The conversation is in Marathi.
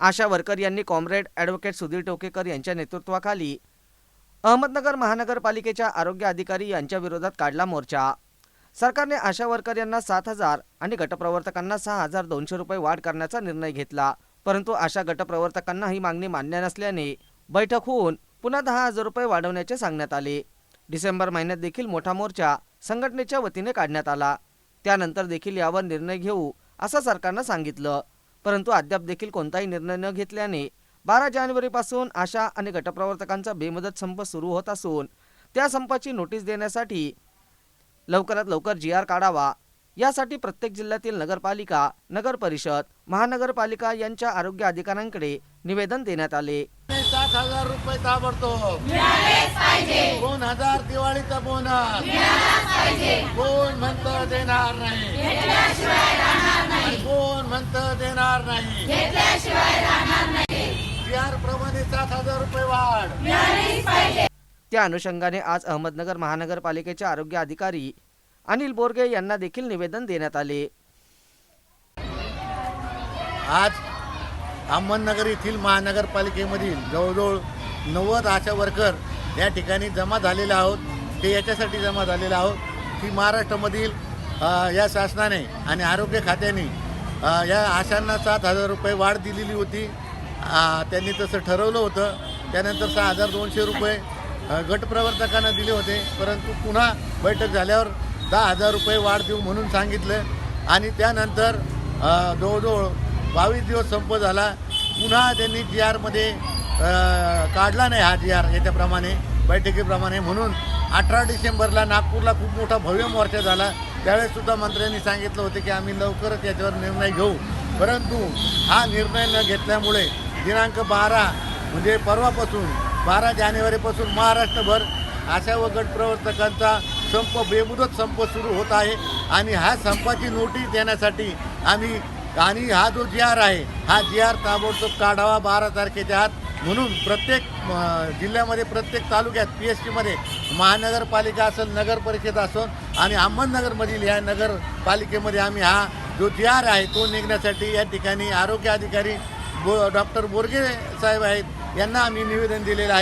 आशा वरकर यांनी कॉम्रेड ॲडव्होकेट सुधीर टोकेकर यांच्या नेतृत्वाखाली अहमदनगर महानगरपालिकेच्या आरोग्य अधिकारी यांच्या विरोधात काढला मोर्चा. सरकारने आशा वर्कर यांना सात हजार आणि गटप्रवर्तकांना सहा हजार दोनशे रुपये वाढ करण्याचा निर्णय घेतला. परंतु आशा गटप्रवर्तकांना ही मागणी मान्य नसल्याने बैठक होऊन पुन्हा दहा हजार रुपये वाढवण्याचे सांगण्यात आले. डिसेंबर महिन्यात देखील मोठा मोर्चा संघटनेच्या वतीने काढण्यात आला. त्यानंतर देखील यावर निर्णय घेऊ असं सरकारनं सांगितलं. परंतु अद्याप देखील कोणताही निर्णय न घेतल्याने बारा जानेवारीपासून आशा आणि गटप्रवर्तकांचा बेमुदत संप सुरू होत असून त्या संपाची नोटीस देण्यासाठी लवकरात लवकर जी आर काढावा. यासाठी प्रत्येक जिल्ह्यातील नगरपालिका नगर परिषद महानगरपालिका यांच्या आरोग्य अधिकाऱ्यांकडे निवेदन देण्यात आले. सात हजार रुपये ताबडतोब. दोन हजार दिवाळीचा बोनस? कोण म्हणतं देणार नाही? म्हणतं देणार नाही. जी आर प्रमाणे सात हजार रुपये वाढ. त्या अनुषंगाने आज अहमदनगर महानगरपालिकेचे आरोग्य अधिकारी अनिल बोरगे यांना देखील निवेदन देण्यात आले. आज अहमदनगर येथील महानगरपालिकेमधील जवळजवळ नव्वद आशा वर्कर या ठिकाणी जमा झालेले आहोत. ते याच्यासाठी जमा झालेले आहोत की महाराष्ट्रामधील या शासनाने आणि आरोग्य खात्याने या आशांना सात हजार रुपये वाढ दिलेली होती. त्यांनी तसं ठरवलं होतं. त्यानंतर सहा हजार दोनशे रुपये गटप्रवर्तकांना दिले होते. परंतु पुन्हा बैठक झाल्यावर दहा हजार रुपये वाढ देऊ म्हणून सांगितलं. आणि त्यानंतर जवळजवळ बावीस दिवस संप झाला. पुन्हा त्यांनी जी आरमध्ये काढला नाही हा जी आर याच्याप्रमाणे बैठकीप्रमाणे म्हणून. अठरा डिसेंबरला नागपूरला खूप मोठा भव्य मोर्चा झाला. त्यावेळेस सुद्धा मंत्र्यांनी सांगितलं होतं की आम्ही लवकरच याच्यावर निर्णय घेऊ. परंतु हा निर्णय न घेतल्यामुळे दिनांक बारा म्हणजे परवापासून बारा जानेवारीपासून महाराष्ट्रभर आशा व गट प्रवर्तकांचा संप बेमुदत संप सुरू होत आहे आणि ह्या संपाची नोटीस देण्यासाठी आम्ही आणि हा जो जी आर आहे हा जी आर ताबडतोब काढावा बारा तारखेच्या आत. म्हणून प्रत्येक जिल्ह्यामध्ये प्रत्येक तालुक्यात पी एस टीमध्ये महानगरपालिका असेल नगर परिषद असेल आणि अहमदनगरमधील या नगरपालिकेमध्ये आम्ही हा जो जी आर आहे तो निघण्यासाठी या ठिकाणी आरोग्य अधिकारी बो डॉक्टर बोरगे साहेब आहेत यांना आम्ही निवेदन दिलेलं आहे.